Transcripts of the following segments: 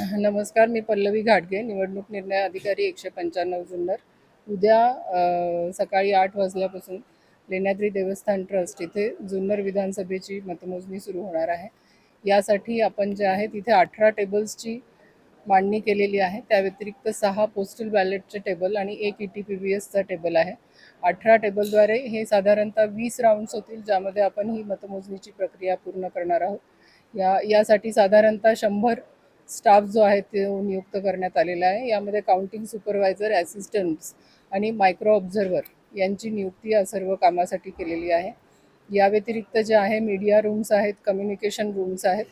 नमस्कार मी पल्लवी घाटगे निवडणूक निर्णय अधिकारी एकशे पंच्याण्णव जुन्नर. उद्या सकाळी आठ वाजल्यापासून लेण्याद्री देवस्थान ट्रस्ट इथे जुन्नर विधानसभेची मतमोजणी सुरू होणार आहे. यासाठी आपण जे आहे तिथे अठरा टेबल्सची मांडणी केलेली आहे. त्या व्यतिरिक्त सहा पोस्टल बॅलेटचे टेबल आणि एक ई टी पी बी एसचा टेबल आहे. अठरा टेबलद्वारे हे साधारणतः वीस राऊंड्स होतील ज्यामध्ये आपण ही मतमोजणीची प्रक्रिया पूर्ण करणार आहोत. या यासाठी साधारणतः शंभर स्टाफ जो आहे तो नियुक्त करण्यात आलेला आहे. यामध्ये काउंटिंग सुपरवायझर ॲसिस्टंट्स आणि मायक्रो ऑब्झर्वर यांची नियुक्ती या सर्व कामासाठी केलेली आहे. या व्यतिरिक्त जे आहे मीडिया रूम्स आहेत कम्युनिकेशन रूम्स आहेत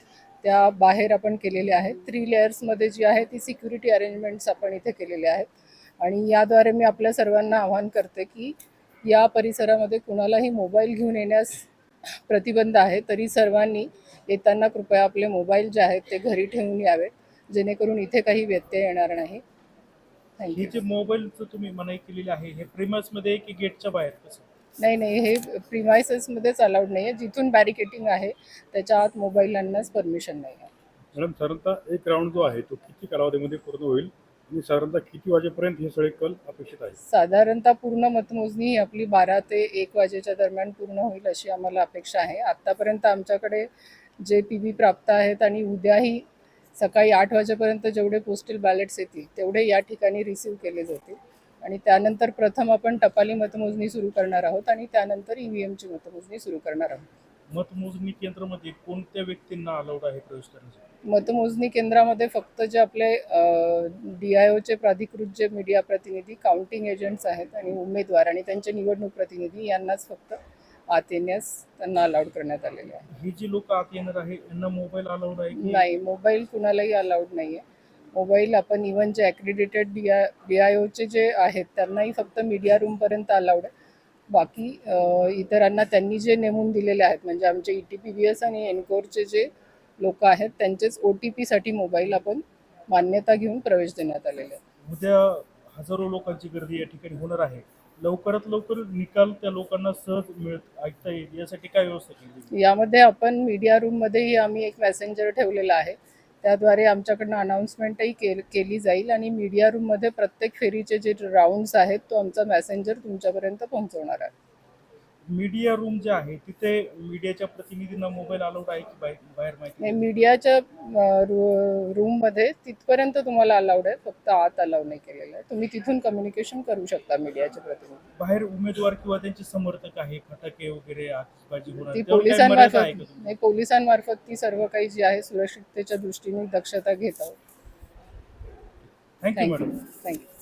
त्या बाहेर आपण केलेल्या आहेत. थ्री लेयर्समध्ये जी आहे ती सिक्युरिटी अरेंजमेंट्स आपण इथे केलेले आहेत. आणि याद्वारे मी आपल्या सर्वांना आवाहन करते की या परिसरामध्ये कुणालाही मोबाईल घेऊन येण्यास प्रतिबंध आहे तरी सर्वांनी येताना कृपया आपले मोबाईल जे आहेत ते घरी ठेवून यावेत जेणेकरून इथे काही व्यत्यय येणार नाही. हे जे मोबाईलचं तुम्ही मनाई केलेली आहे हे प्रेमसमध्ये की गेटच्या बाहेर कसं? नाही नाही हे प्रिमायसेसमध्येच अलाउड नाही आहे जिथून बॅरिकेटिंग आहे त्याच्या आत मोबाईल आणण्यास परमिशन नाही आहे मॅडम साधारणतः एक राऊंड जो आहे तो किती कालावधीमध्ये पूर्ण होईल? आणि साधारणतः किती वाजेपर्यंत हे सगळे कल अपेक्षित आहे साधारणतः पूर्ण मतमोजणी ही आपली बारा ते एक वाजेच्या दरम्यान पूर्ण होईल अशी आम्हाला अपेक्षा आहे. आत्तापर्यंत आमच्याकडे जे पी बी प्राप्त आहेत आणि उद्याही सकाळी आठ वाजेपर्यंत जेवढे पोस्टल बॅलेट्स येतील तेवढे या ठिकाणी रिसीव केले जातील. आणि त्यानंतर प्रथम आपण टपाली मतमोजणी सुरू करणार आहोत आणि त्यानंतर ई व्ही एमची मतमोजणी सुरू करणार आहोत. मतमोजणी केंद्रामध्ये कोणत्या व्यक्तींना अलाउड आहे प्रवेश करण्यासाठी? मतमोजणी केंद्रामध्ये फक्त जे आपले डी आय ओचे प्राधिकृत जे मीडिया प्रतिनिधी काउंटिंग एजंट्स आहेत आणि उमेदवार आणि त्यांचे निवडणूक प्रतिनिधी यांनाच फक्त आत येण्यास त्यांना अलाउड करण्यात आलेले आहे. ही जी लोक आत येणार आहे यांना मोबाईल अलाउड आहे की? नाही मोबाईल कुणालाही अलाउड नाही आहे मोबाईल आपण इवन जे accredited D I D I ओचे जे आहेत त्यांनाही फक्त मीडिया रूमपर्यंत अलाउड आहे. बाकी अ, इतरांना त्यांनी जे नेमून दिलेले आहेत म्हणजे आमचे E T P B S आणि एनकोरचे जे लोक आहेत त्यांचेच ओ टी पीसाठी मोबाईल आपण मान्यता घेऊन प्रवेश देण्यात आलेले आहे उद्या हजारो लोकांची गर्दी या ठिकाणी होणार आहे. लवकरात लवकर निकाल त्या लोकांना सहज मिळत ऐकता येईल यासाठी काय व्यवस्था केली यामध्ये आपण मीडिया रूममध्येही आम्ही एक मॅसेंजर ठेवलेला आहे. त्याद्वारे आमच्याकडनं अनाऊन्समेंटही केल केली जाईल आणि मीडिया रूममध्ये प्रत्येक फेरीचे जे राऊंड्स आहेत तो आमचा मॅसेंजर तुमच्यापर्यंत पोहोचवणार आहे. मीडिया रूम जे आहे तिथे मीडियाच्या प्रतिनिधींना मोबाईल अलाउड आहे की बाहेर बाहेर माहिती नाही मीडियाच्या अ, रू- रूममध्ये तिथपर्यंत तुम्हाला अलाउड आहे फक्त आत अलाउड नाही केलेलं आहे. तुम्ही तिथून कम्युनिकेशन करू शकता मीडियाचे प्रतिनिधी बाहेर उमेदवार किंवा त्यांचे समर्थक आहे फटाके वगैरे आतिषबाजी होणार ती त्यावर काही मर्यादा पोलिसांमार्फत आहे का तुम्ही? नाही पोलिसांमार्फत ती सर्व काही जी आहे सुरक्षिततेच्या दृष्टीने दक्षता घेत आहोत. Thank you madam thank you